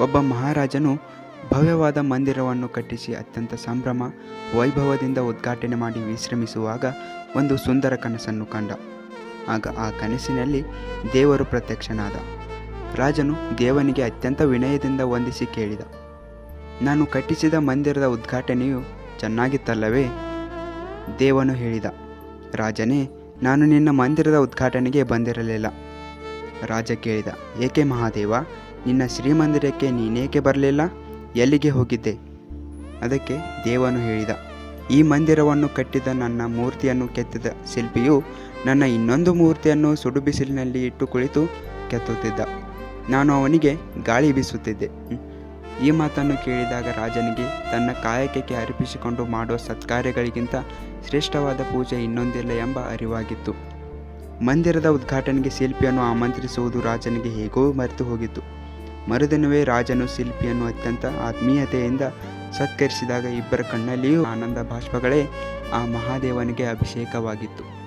ಒಬ್ಬ ಮಹಾರಾಜನು ಭವ್ಯವಾದ ಮಂದಿರವನ್ನು ಕಟ್ಟಿಸಿ ಅತ್ಯಂತ ಸಂಭ್ರಮ, ವೈಭವದಿಂದ ಉದ್ಘಾಟನೆ ಮಾಡಿ ವಿಶ್ರಮಿಸುವಾಗ ಒಂದು ಸುಂದರ ಕನಸನ್ನು ಕಂಡ. ಆಗ ಆ ಕನಸಿನಲ್ಲಿ ದೇವರು ಪ್ರತ್ಯಕ್ಷನಾದ. ರಾಜನು ದೇವನಿಗೆ ಅತ್ಯಂತ ವಿನಯದಿಂದ ವಂದಿಸಿ ಕೇಳಿದ, ನಾನು ಕಟ್ಟಿಸಿದ ಮಂದಿರದ ಉದ್ಘಾಟನೆಯು ಚೆನ್ನಾಗಿತ್ತಲ್ಲವೇ? ದೇವನು ಹೇಳಿದ, ರಾಜನೇ, ನಾನು ನಿನ್ನ ಮಂದಿರದ ಉದ್ಘಾಟನೆಗೆ ಬಂದಿರಲಿಲ್ಲ. ರಾಜ ಕೇಳಿದ, ಏಕೆ ಮಹಾದೇವ? ನಿನ್ನ ಶ್ರೀಮಂದಿರಕ್ಕೆ ನೀನೇಕೆ ಬರಲಿಲ್ಲ? ಎಲ್ಲಿಗೆ ಹೋಗಿದ್ದೆ? ಅದಕ್ಕೆ ದೇವನು ಹೇಳಿದ, ಈ ಮಂದಿರವನ್ನು ಕಟ್ಟಿದ ನನ್ನ ಮೂರ್ತಿಯನ್ನು ಕೆತ್ತಿದ ಶಿಲ್ಪಿಯು ನನ್ನ ಇನ್ನೊಂದು ಮೂರ್ತಿಯನ್ನು ಸುಡು ಬಿಸಿಲಿನಲ್ಲಿ ಇಟ್ಟು ಕುಳಿತು ಕೆತ್ತುತ್ತಿದ್ದ. ನಾನು ಅವನಿಗೆ ಗಾಳಿ ಬೀಸುತ್ತಿದ್ದೆ. ಈ ಮಾತನ್ನು ಕೇಳಿದಾಗ ರಾಜನಿಗೆ, ತನ್ನ ಕಾಯಕಕ್ಕೆ ಅರ್ಪಿಸಿಕೊಂಡು ಮಾಡುವ ಸತ್ಕಾರ್ಯಗಳಿಗಿಂತ ಶ್ರೇಷ್ಠವಾದ ಪೂಜೆ ಇನ್ನೊಂದಿಲ್ಲ ಎಂಬ ಅರಿವಾಗಿತ್ತು. ಮಂದಿರದ ಉದ್ಘಾಟನೆಗೆ ಶಿಲ್ಪಿಯನ್ನು ಆಮಂತ್ರಿಸುವುದು ರಾಜನಿಗೆ ಹೇಗೋ ಮರೆತು ಹೋಗಿತ್ತು. ಮರುದಿನವೇ ರಾಜನು ಶಿಲ್ಪಿಯನ್ನು ಅತ್ಯಂತ ಆತ್ಮೀಯತೆಯಿಂದ ಸತ್ಕರಿಸಿದಾಗ ಇಬ್ಬರ ಕಣ್ಣಲ್ಲಿಯೂ ಆನಂದ ಬಾಷ್ಪಗಳೇ ಆ ಮಹಾದೇವನಿಗೆ ಅಭಿಷೇಕವಾಗಿತ್ತು.